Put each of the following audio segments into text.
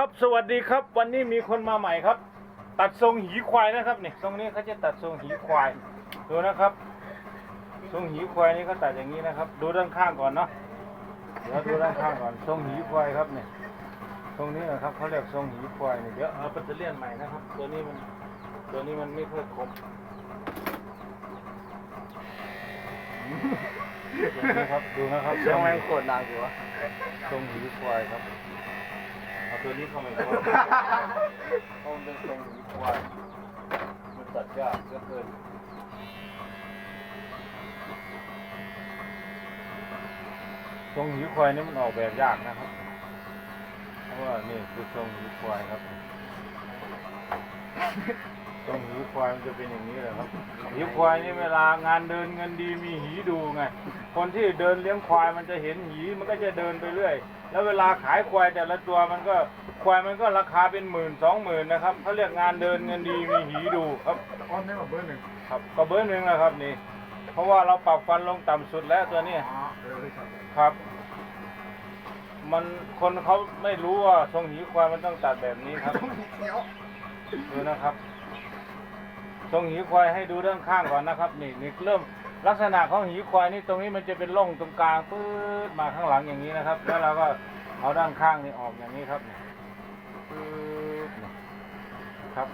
ครับสวัสดีครับ วันนี้มีคนมาใหม่ครับ ตัดทรงหีควายนะครับเนี่ยทรงนี้เขาจะตัดทรงหีควายดูนะครับ ทรงหีควายนี่เขาตัดอย่างนี้นะครับ ดูด้านข้างก่อนเนาะเดี๋ยวดูด้านข้างก่อนทรงหีควายครับเนี่ยตรงนี้นะครับเขาเรียกทรงหีควายเนี่ยเดี๋ยวเอาปัตเตอร์เลียนใหม่นะครับ ตัวนี้มันตัวนี้มันไม่ค่อยคมดูนะครับดูนะครับเสียงแม่งโคตรน่ากลัวทรงหีควายครับเอา ตัวนี้เข้ามาก่อนเพราะมันเดินทรงหีควายมันตัดยากเหลือเกินทรงหิวควายนี่มันออกแบบยากนะครับ เพราะว่านี่คือทรงหิวควายครับ ทรงหีควายมันจะเป็นอย่างนี้แหละครับหีควายนี่เวลางานเดินเงินดีมีหีดูไง คนที่เดินเลี้ยงควายมันจะเห็นหีมันก็จะเดินไปเรื่อย แล้วเวลาขายควายแต่ละตัวมันก็ควายมันก็ราคาเป็นหมื่นสองหมื่นนะครับเขาเรียกงานเดินเงินดีมีหีดูครับอ้อนได้มาเบอร์หนึ่งครับก็เบอร์หนึ่งนะครับนี่ เพราะว่าเราปรับฟันลงต่ำสุดแล้วตัวนี้อ๋อเออครับครับ มันคนเขาไม่รู้ว่าทรงหีควายมันต้องตัดแบบนี้ครับต้องเหนียวดูนะครับ ทรงหีควายให้ดูด้านข้างก่อนนะครับ นี่นี่เริ่มลักษณะของหีควายนี่ตรงนี้มันจะเป็นร่องตรงกลางปื๊ดมาข้างหลังอย่างนี้นะครับ แล้วเราก็เอาด้านข้างนี่ออกอย่างนี้ครับปื๊ดครับ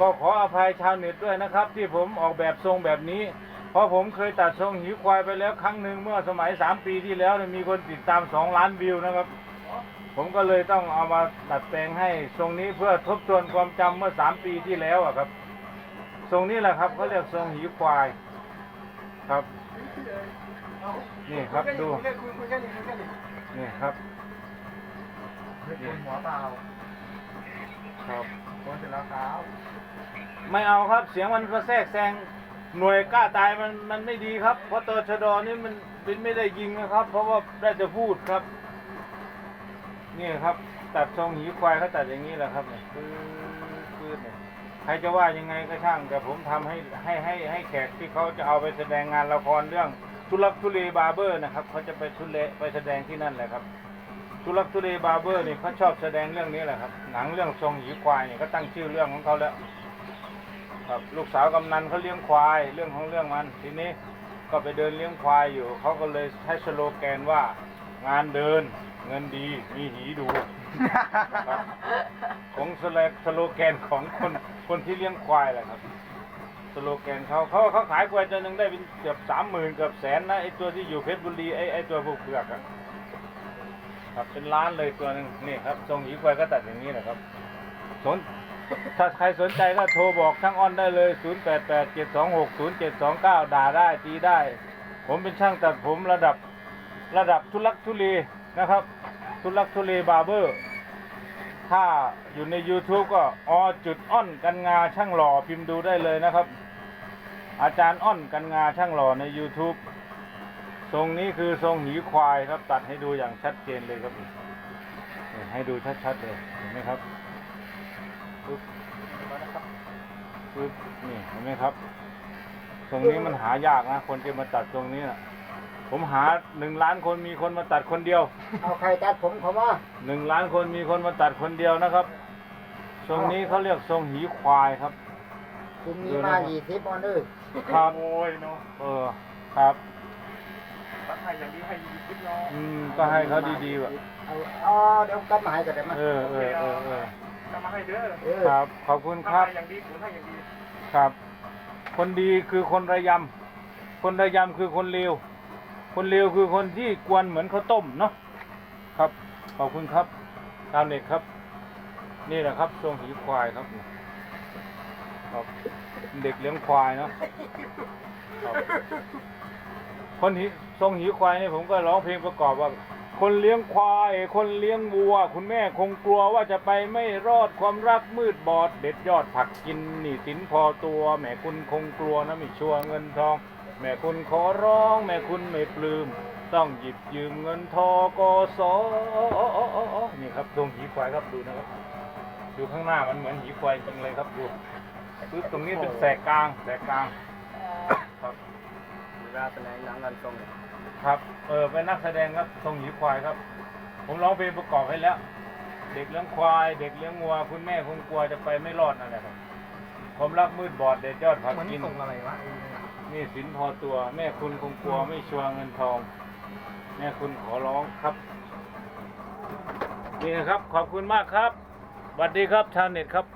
ก็ขออภัยชาวเน็ตด้วยนะครับ ที่ผมออกแบบทรงแบบนี้ เพราะผมเคยตัดทรงหีควายไปแล้วครั้งหนึ่งเมื่อสมัยสามปีที่แล้วเนี่ยมีคนติดตามสองล้านวิวนะครับผมก็เลยต้องเอามาตัดแปลงให้ทรงนี้เพื่อทบทวนความจำเมื่อสามปีที่แล้วอะครับ ทรงนี้แหละครับเขาเรียกทรงหีควาย ครับ นี่ครับดู นี่ครับเฮ้ยคนหัวเปล่าครับคนเสร็จแล้วครับไม่เอาครับ เสียงมันกระแทรกแซงหน่วยกล้าตายมันมันไม่ดีครับ เพราะตชดอนี่มันเป็นไม่ได้ยิงนะครับ เพราะว่าได้จะพูดครับ นี่ครับ ตัดทรงหีควายเขาตัดอย่างนี้แหละครับเนี่ยปื๊ดปื๊ดเนี่ย ใครจะว่ายังไงก็ช่าง แต่ผมทำให้ให้ให้ให้แขกที่เขาจะเอาไปแสดงงานละครเรื่องทุลักทุเลบาร์เบอร์นะครับเขาจะไปทุเลไปแสดงที่นั่นแหละครับทุลักทุเลบาร์เบอร์นี่เขาชอบแสดงเรื่องนี้แหละครับ หนังเรื่องทรงหีควายเนี่ยเขาตั้งชื่อเรื่องของเขาแล้วครับลูกสาวกำนันเขาเลี้ยงควายเรื่องของเรื่องมันทีนี้ก็ไปเดินเลี้ยงควายอยู่เขาก็เลยใช้สโลแกนว่างานเดินเงินดีมีหีดูครับของสโลสโลแกนของคน คนที่เลี้ยงควายแหละครับ สโลแกนเขาเขาเขาขายควายตัวหนึ่งได้เป็นเกือบสามหมื่นเกือบแสนนะไอตัวที่อยู่เพชรบุรีไอไอตัวพวกเผือกอะครับเป็นล้านเลยตัวหนึ่งนี่ครับทรงหีควายก็ตัดอย่างนี้แหละครับสนถ้าใครสนใจก็โทรบอกช่างอ้อนได้เลย 0 8 8 7 2 6 0 7 2 9 ด่าได้ตีได้ ผมเป็นช่างตัดผมระดับระดับทุลักทุเลนะครับ ทุลักทุเลบาร์เบอร์ ถ้าอยู่ใน YouTube ก็อจุดอ้อนกันงาช่างหล่อพิมพ์ดูได้เลยนะครับ อาจารย์อ้อนกันงาช่างหล่อใน YouTube ทรงนี้คือทรงหีควายครับ ตัดให้ดูอย่างชัดเจนเลยครับ ให้ดูชัดๆเลยเห็นไหมครับปึ๊บปึ๊บนี่เห็นไหมครับ ทรงนี้มันหายากนะ คนที่มาตัดทรงนี้นะ ผมหาหนึ่งล้านคนมีคนมาตัดคนเดียวเอาใครตัดผมเขาว่าหนึ่งล้านคนมีคนมาตัดคนเดียวนะครับ ทรงนี้เขาเรียกทรงหีควายครับ คุณมีมายี่สิบออนเดอร์ครับโอ้ยเนาะเออครับตัดให้อย่างนี้ให้ยี่สิบเนาะอืมก็ให้เขาดีๆว่ะเอาอ๋อเดี๋ยวกลับมาให้กันได้ไหมเออเออเออเออกลับมาให้เด้อเออครับ ขอบคุณครับอย่างดีคุณให้อย่างดีครับ คนดีคือคนระยำคนระยำคือคนเลว คนเลวคือคนที่กวนเหมือนข้าวต้มเนาะครับ ขอบคุณครับ ตามเน็ตครับ นี่แหละครับทรงหีควายครับครับเด็กเลี้ยงควายเนาะครับคนหีทรงหีควายนี่ผมก็ร้องเพลงประกอบว่า คนเลี้ยงควาย คนเลี้ยงวัว คุณแม่คงกลัวว่าจะไปไม่รอดความรักมืดบอด เด็ดยอดผักกินหนี่สินพอตัวแหมคุณคงกลัวนะไม่ชัวเงินทอง ม่คุณขอร้อง แม่คุณไม่ปลืมต้องหยิบยืมเงินทอกสนี่ครับทรงหีควายครับดูนะครับ ดูข้างหน้ามันเหมือนหีควายจริงเลยครับดูปึ๊บตรงนี้เป็นแสกกลางแสกกลางครับเวลาแสดงหนังกันตรงครับ เออเป็นนักแสดงครับทรงหยีควายครับ ผมร้องเพลงประกอบให้แล้ว เด็กเลี้ยงควาย เด็กเลี้ยงวัว คุณแม่คงกลัวจะไปไม่รอดนั่นแหละครับผมรักมืดบอดเด็ดยอดผักเหมือนกินส่งอะไรวะ นี่สินพอตัว แม่คุณคงกลัวไม่ชัวร์เงินทอง แม่คุณขอร้องครับ นี่นะครับ ขอบคุณมากครับสวัสดีครับชาวเน็ตครับ